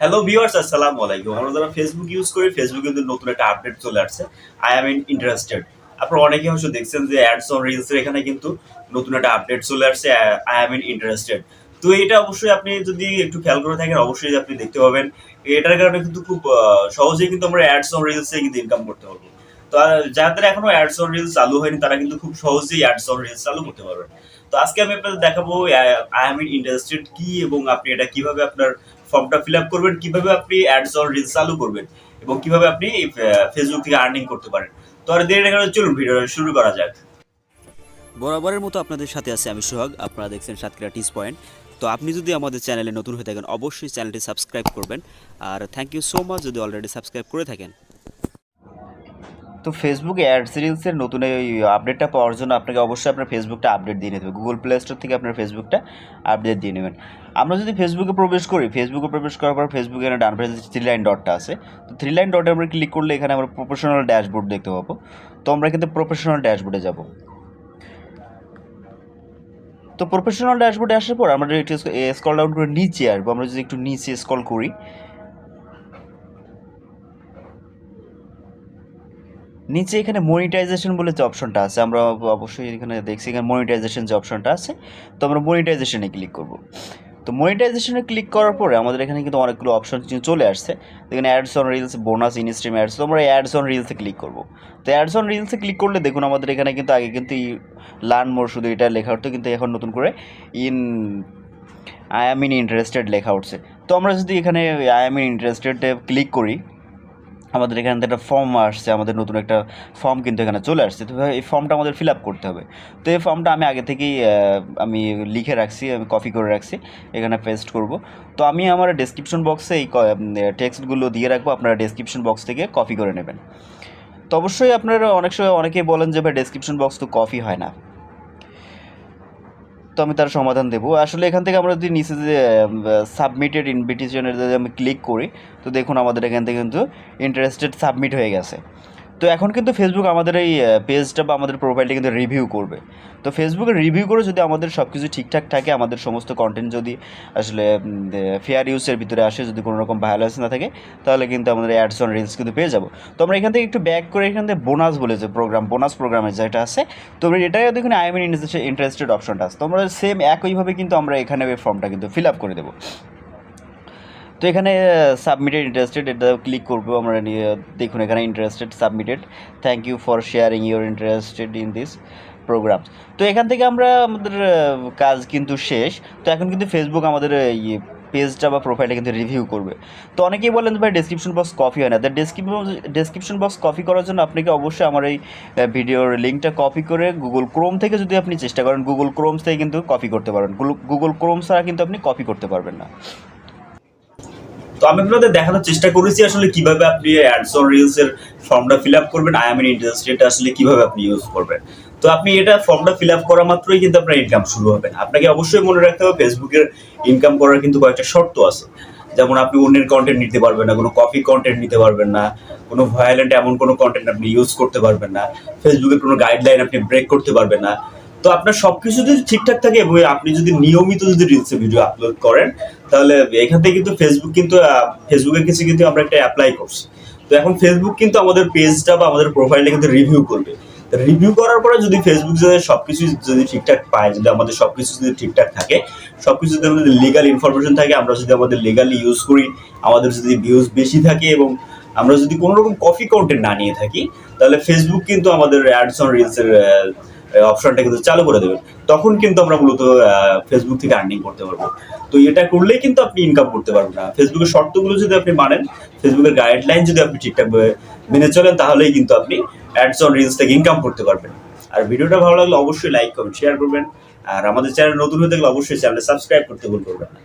Hello viewers আসসালামু আলাইকুম। আমরা যারা ফেসবুক ইউজ করি ফেসবুক কিন্তু নতুন একটা আপডেট চলে আসছে। আই এম ইন্টারেস্টেড আপনারা অনেকে হয়তো দেখছেন যে অ্যাডস অন রিলস এখানে কিন্তু নতুন একটা আপডেট চলে আসছে। আই এম ইন্টারেস্টেড তো এটা অবশ্যই আপনি যদি একটু খেয়াল করে থাকেন, অবশ্যই আপনি দেখতে পাবেন। এটার কারণে কিন্তু খুব সহজেই কিন্তু আমরা অ্যাডস অন রিলসে কিন্তু ইনকাম করতে পারব। তো যাদের এখনও অ্যাডস অন রিলস চালু হয়নি, তারা কিন্তু খুব সহজেই অ্যাডস অন রিলস চালু করতে পারবেন। তো আজকে আমি আপনাদের দেখাবো আই এম ইন্টারেস্টেড কি এবং আপনি এটা কীভাবে আপনার ফর্মটা ফিল আপ করবেন, কীভাবে আপনি অ্যাডস অন রিলস চালু করবেন এবং কীভাবে আপনি ফেসবুক থেকে আর্নিং করতে পারেন। তো আর দেরি না চলুন ভিডিও শুরু করা যাক। বরাবরের মতো আপনাদের সাথে আছে আমি সোহাগ, আপনারা দেখছেন সাতক্ষীরা টিস পয়েন্ট তো আপনি যদি আমাদের চ্যানেলে নতুন হয়ে থাকেন, অবশ্যই চ্যানেলটি সাবস্ক্রাইব করবেন। আর থ্যাংক ইউ সো মাচ যদি অলরেডি সাবস্ক্রাইব করে থাকেন। তো ফেসবুক অ্যাডস রিলসের নতুন এই আপডেটটা পাওয়ার জন্য আপনাকে অবশ্যই আপনার ফেসবুকটা আপডেট দিয়ে নিতে হবে। গুগল প্লে স্টোর থেকে আপনার ফেসবুকটা আপডেট দিয়ে নেবেন। আমরা যদি ফেসবুকে প্রবেশ করি ফেসবুকে প্রবেশ করার পর ফেসবুকে এখানে ডান পাশে থ্রি লাইন ডটটা আছে, তো থ্রি লাইন ডটে আমরা ক্লিক করলে এখানে আমরা প্রফেশনাল ড্যাশবোর্ড দেখতে পাবো। তো আমরা কিন্তু প্রফেশনাল ড্যাশবোর্ডে যাব। তো প্রফেশনাল ড্যাশবোর্ডে আসার পর আমরা একটু স্কল ডাউন করে নিচে আসব, আমরা যদি একটু নিচে স্কল করি নিচে এখানে মনিটাইজেশন বলে যে অপশনটা আছে, আমরা অবশ্যই এখানে দেখছি এখানে মনিটাইজেশন যে অপশনটা আছে, তো আমরা মনিটাইজেশনে ক্লিক করব। তো মনিটাইজেশনে ক্লিক করার পরে আমাদের এখানে কিন্তু অনেকগুলো অপশন চলে আসছে। এখানে ads on reels bonus instream ads তো আমরা অ্যাডস অন রিলসে ক্লিক করব। তো অ্যাডস অন রিলসে ক্লিক করলে দেখুন আমাদের এখানে কিন্তু আগে কিন্তু লার্ন মোর শুধু এটা লেখা হতো, কিন্তু এখন নতুন করে in I am in interested লেখা উঠছে। তো আমরা যদি এখানে I am in interested click করি আমাদের এখানে একটা ফর্ম আসছে, আমাদের নতুন একটা ফর্ম কিন্তু এখানে চলে আসছে। তো এই ফর্মটা আমাদের ফিল আপ করতে হবে। তো এই ফর্মটা আমি আগে থেকেই আমি লিখে রাখছি, আমি কপি করে রাখছি, এখানে পেস্ট করব। তো আমি আমার ডেসক্রিপশন বক্সে এই টেক্সটগুলো দিয়ে রাখব, আপনারা ডেসক্রিপশন বক্স থেকে কপি করে নেবেন। তো অবশ্যই আপনারা অনেক সময় অনেকেই বলেন যে ভাই ডেসক্রিপশন বক্স তো কপি হয় না। তো আমি তার সমাধান দেবো। আসলে এখান থেকে আমরা যদি নিচে যে সাবমিটেড ইনভিটেশনের যদি আমি ক্লিক করি, তো দেখুন আমাদের এখান থেকে কিন্তু ইন্টারেস্টেড সাবমিট হয়ে গেছে। তো এখন কিন্তু ফেসবুক আমাদের এই পেজটা বা আমাদের প্রোফাইলটা কিন্তু রিভিউ করবে। তো ফেসবুকে রিভিউ করে যদি আমাদের সব কিছু ঠিকঠাক থাকে, আমাদের সমস্ত কন্টেন্ট যদি আসলে ফেয়ার ইউজের ভিতরে আসে, যদি কোনো রকম ভায়োলেন্স না থাকে, তাহলে কিন্তু আমাদের অ্যাডস অন রিলস কিন্তু পেয়ে যাব। তো আমরা এখান থেকে একটু ব্যাক করে এখান থেকে বোনাস বলে যে প্রোগ্রাম বোনাস প্রোগ্রামের যেটা আছে, তো এটাই দেখুন আই এম ইন্টারেস্টেড অপশনটা আছে। তো আমরা সেম একইভাবে কিন্তু আমরা এখানে ওই ফর্মটা কিন্তু ফিল আপ করে দেবো। তো এখানে সাবমিটেড ইন্টারেস্টেড এটা ক্লিক করব আমরা দেখুন এখানে interested submitted thank you for sharing your interested in this program তো এখান থেকে আমরা, আমাদের কাজ কিন্তু শেষ। তো এখন কিন্তু ফেসবুক আমাদের এই পেজটা বা প্রোফাইলটা কিন্তু রিভিউ করবে। তো অনেকেই বলেন ভাই ডেসক্রিপশন বক্স কপি হয় না। তো ডেসক্রিপশন ডেসক্রিপশন বক্স কপি করার জন্য আপনাকে অবশ্যই আমার এই ভিডিওর লিঙ্কটা কপি করে গুগল ক্রোম থেকে যদি আপনি চেষ্টা করেন গুগল ক্রোমস থেকে কিন্তু কপি করতে পারবেন গুগল ক্রোম ছাড়া কিন্তু আপনি কপি করতে পারবেন না। তো আমি আপনাদের দেখানোর চেষ্টা করেছি আসলে কীভাবে আপনি অ্যাডস রিলস এর ফর্মটা ফিল আপ করবেন। আই এম ইন ইন্টারেস্টেড আসলে কীভাবে আপনি ইউজ করবেন। তো আপনি এটা ফর্মটা ফিল আপ করা মাত্রই কিন্তু আপনার ইনকাম শুরু হবে। আপনাকে অবশ্যই মনে রাখতে হবে ফেসবুকের ইনকাম করার কিন্তু কয়েকটা শর্ত আছে। যেমন আপনি অন্যের কন্টেন্ট নিতে পারবেন না, কোনো কপি কন্টেন্ট নিতে পারবেন না, কোনো ভায়োলেন্ট এমন কোনো কন্টেন্ট আপনি ইউজ করতে পারবেন না ফেসবুকের কোনো গাইডলাইন আপনি ব্রেক করতে পারবেন না। তো আপনার সবকিছু যদি ঠিকঠাক থাকে, এবং আপনি যদি নিয়মিত যদি রিলসে ভিডিও আপলোড করেন, তাহলে এখান থেকে কিন্তু ফেসবুক কিন্তু ফেসবুকের কিছু কিন্তু আমরা একটা অ্যাপ্লাই করছি। তো এখন ফেসবুক কিন্তু আমাদের পেজটা বা আমাদের প্রোফাইলটা কিন্তু রিভিউ করবে। রিভিউ করার পরে যদি ফেসবুক যদি সবকিছু যদি ঠিকঠাক পায়, যদি আমাদের সবকিছু যদি ঠিকঠাক থাকে, সবকিছু যদি আমাদের লিগাল ইনফরমেশন থাকে, আমরা যদি আমাদের লিগালি ইউজ করি, আমাদের যদি ভিউজ বেশি থাকে এবং আমরা যদি কোনো রকম কপি কন্টেন্ট না নিয়ে থাকি, তাহলে ফেসবুক কিন্তু আমাদের অ্যাডস অন রিলসের অপশনটা কিন্তু চালু করে দেবেন। তখন কিন্তু আমরা মূলত ফেসবুক থেকে আর্নিং করতে পারব। তো এটা করলেই কিন্তু আপনি ইনকাম করতে পারবেন না। ফেসবুকের শর্তগুলো যদি আপনি মানেন ফেসবুকের গাইডলাইন যদি আপনি ঠিকঠাক মেনে চলেন, তাহলেই কিন্তু আপনি অ্যাডস অন রিলস থেকে ইনকাম করতে পারবেন। আর ভিডিওটা ভালো লাগলে অবশ্যই লাইক কমেন্ট শেয়ার করবেন। আর আমাদের চ্যানেল নতুন হয়ে থাকলে অবশ্যই চ্যানেলে সাবস্ক্রাইব করতে ভুল করবেন না।